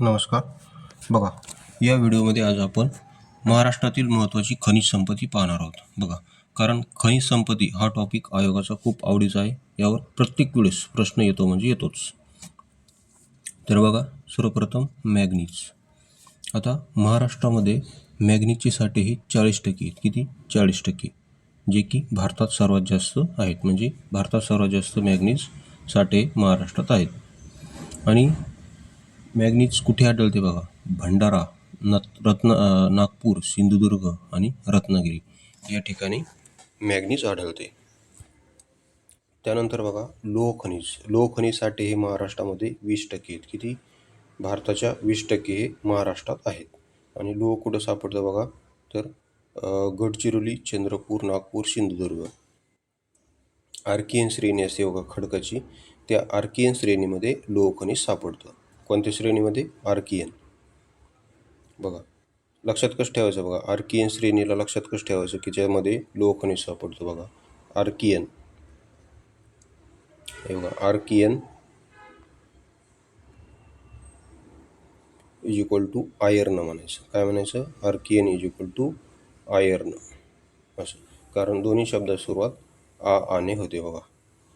नमस्कार. बघा या व्हिडिओमध्ये आज आपण महाराष्ट्रातील महत्त्वाची खनिज संपत्ती पाहणार आहोत. बघा कारण खनिज संपत्ती हा टॉपिक आयोगाचा खूप आवडीचा आहे. यावर प्रत्येक वेळेस प्रश्न येतो म्हणजे येतोच. तर बघा सर्वप्रथम मॅग्नीज. आता महाराष्ट्रामध्ये मॅग्नीजचे साठे हे चाळीस टक्के आहेत. किती? चाळीस टक्के. जे की भारतात सर्वात जास्त आहेत. म्हणजे भारतात सर्वात जास्त मॅग्नीज साठे महाराष्ट्रात आहेत. आणि मॅग्नीज कुठे आढळते बघा? भंडारा नत रत्न नागपूर सिंधुदुर्ग आणि रत्नागिरी. या ठिकाणी मॅग्नीज आढळते. त्यानंतर बघा लोह खनिज. लोह खनिजसाठी हे महाराष्ट्रामध्ये वीस टक्के आहेत. किती? भारताच्या वीस टक्के हे महाराष्ट्रात आहेत. आणि लोह कुठं सापडतं बघा? तर गडचिरोली चंद्रपूर नागपूर सिंधुदुर्ग. आर्कियन श्रेणी असते बघा खडकाची. त्या आर्कियन श्रेणीमध्ये लोह खनिज सापडतं. कोणत्या श्रेणीमध्ये? आर्कियन. बघा लक्षात कसं ठेवायचं बघा? आर्कियन श्रेणीला लक्षात कसं ठेवायचं की ज्यामध्ये लोह खनिज बघा. आर्कियन. हे बघा archean is equal to iron म्हणायचं. काय म्हणायचं? Archean is equal to iron असं. कारण दोन्ही शब्दात सुरुवात आ आने होते बघा.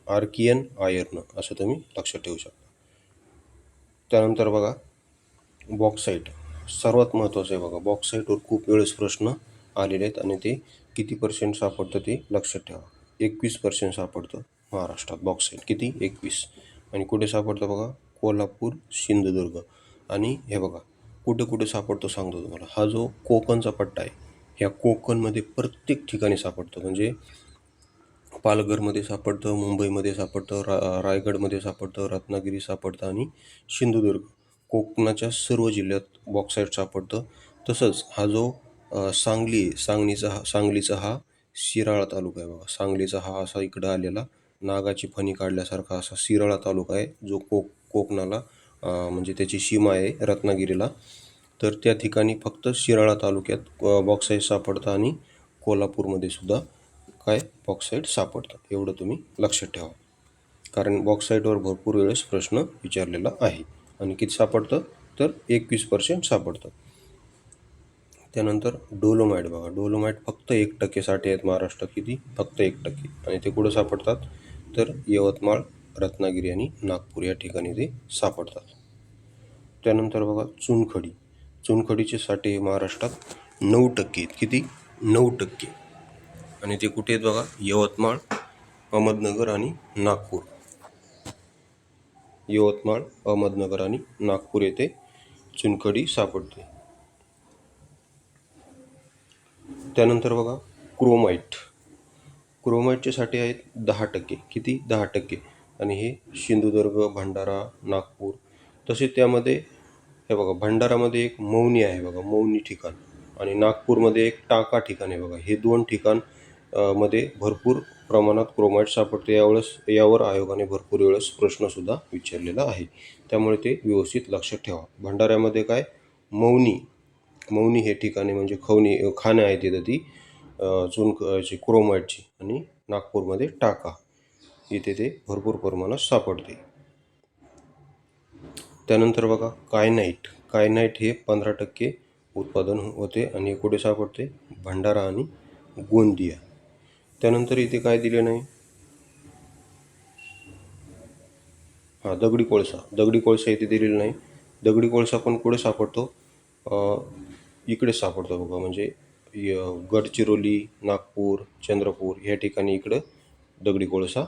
आर्कियन आयर्न असं तुम्ही लक्षात ठेवू शकता. त्यानंतर बघा बॉक्साईट सर्वात महत्त्वाचं आहे बघा बॉक्साईटवर खूप वेळेस प्रश्न आलेले आहेत आणि ते किती पर्सेंट सापडतं ते लक्षात ठेवा. एकवीस पर्सेंट सापडतं महाराष्ट्रात बॉक्साईट किती? एकवीस. आणि कुठे सापडतं बघा? कोल्हापूर सिंधुदुर्ग. आणि हे बघा कुठे कुठे सापडतो सांगतो तुम्हाला. हा जो कोकणचा पट्टा आहे ह्या कोकणमध्ये प्रत्येक ठिकाणी सापडतो. म्हणजे पालघरमध्ये सापडतं मुंबईमध्ये सापडतं रा रायगडमध्ये सापडतं रत्नागिरी सापडतं आणि सिंधुदुर्ग. कोकणाच्या सर्व जिल्ह्यात बॉक्साईट सापडतं. तसंच हा जो सांगली सांगलीचा हा सांगलीचा हा शिराळा तालुका आहे बघा. सांगलीचा हा असा इकडं आलेला नागाची फणी काढल्यासारखा असा शिराळा तालुका आहे जो कोक कोकणाला म्हणजे त्याची सीमा आहे रत्नागिरीला. तर त्या ठिकाणी फक्त शिराळा तालुक्यात बॉक्साईट सापडतं आणि कोल्हापूरमध्ये सुद्धा काय बॉक्साईट सापडतात एवढं तुम्ही लक्षात ठेवा. कारण बॉक्साईटवर भरपूर वेळेस प्रश्न विचारलेला आहे. आणि किती सापडतं? तर एकवीस पर्सेंट सापडतं. त्यानंतर डोलोमाईट बघा. डोलोमाईट फक्त एक टक्केसाठी आहेत महाराष्ट्रात. किती? फक्त एक टक्के. आणि ते कुठं सापडतात? तर यवतमाळ रत्नागिरी आणि नागपूर या ठिकाणी ते सापडतात. त्यानंतर बघा चुनखडी. चुनखडीचे साठे हे महाराष्ट्रात नऊ टक्के आहेत. किती? नऊ टक्के. आणि ते कुठे आहेत बघा? यवतमाळ अहमदनगर आणि नागपूर. यवतमाळ अहमदनगर आणि नागपूर येथे चुनखडी सापडते. त्यानंतर बघा क्रोमाईट क्रोमाईटचे साठे आहेत दहा टक्के. किती? दहा टक्के. आणि हे सिंधुदुर्ग भंडारा नागपूर. तसेच त्यामध्ये हे बघा भंडारामध्ये एक मौनी आहे बघा मौनी ठिकाण. आणि नागपूरमध्ये एक टाका ठिकाण आहे बघा. हे दोन ठिकाण मध्ये भरपूर प्रमाणात क्रोमाईट सापडते यावेळेस यावर आयोगाने भरपूर वेळेस प्रश्नसुद्धा विचारलेला आहे. त्यामुळे ते व्यवस्थित लक्षात ठेवा. भंडाऱ्यामध्ये काय? मौनी. मौनी हे ठिकाणी म्हणजे खवणी खाणं आहे तिथं ती चुनकची क्रोमाईटची आणि नागपूरमध्ये टाका. इथे ते भरपूर प्रमाणात सापडते. त्यानंतर बघा कायनाईट कायनाईट हे पंधरा टक्के उत्पादन होते आणि कुठे सापडते? भंडारा आणि गोंदिया. त्यानंतर इथे काय दिले नाही? हां दगडी कोळसा. दगडी कोळसा इथे दिलेला नाही. दगडी कोळसा पण कुठे सापडतो? इकडे सापडतो बघा. म्हणजे य- गडचिरोली नागपूर चंद्रपूर ह्या ठिकाणी इकडं दगडी कोळसा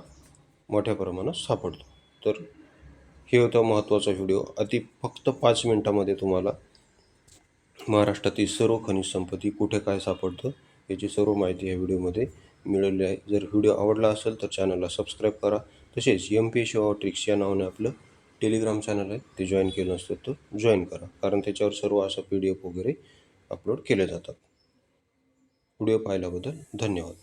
मोठ्या प्रमाणात सापडतो. तर हे होता महत्त्वाचा व्हिडिओ. अति फक्त पाच मिनटामध्ये तुम्हाला महाराष्ट्रातील सर्व खनिज संपत्ती कुठे काय सापडतं याची सर्व माहिती या व्हिडिओमध्ये मिळवले आहे. जर व्हिडिओ आवडला असेल तर चॅनलला सबस्क्राईब करा. तसेच एम पी एस ट्रिक्स या नावाने आपलं टेलिग्राम चॅनल आहे ते जॉईन केलं नसतं तर जॉईन करा. कारण त्याच्यावर सर्व असं पी डी एफ वगैरे अपलोड केले जातात. व्हिडिओ पाहिल्याबद्दल धन्यवाद.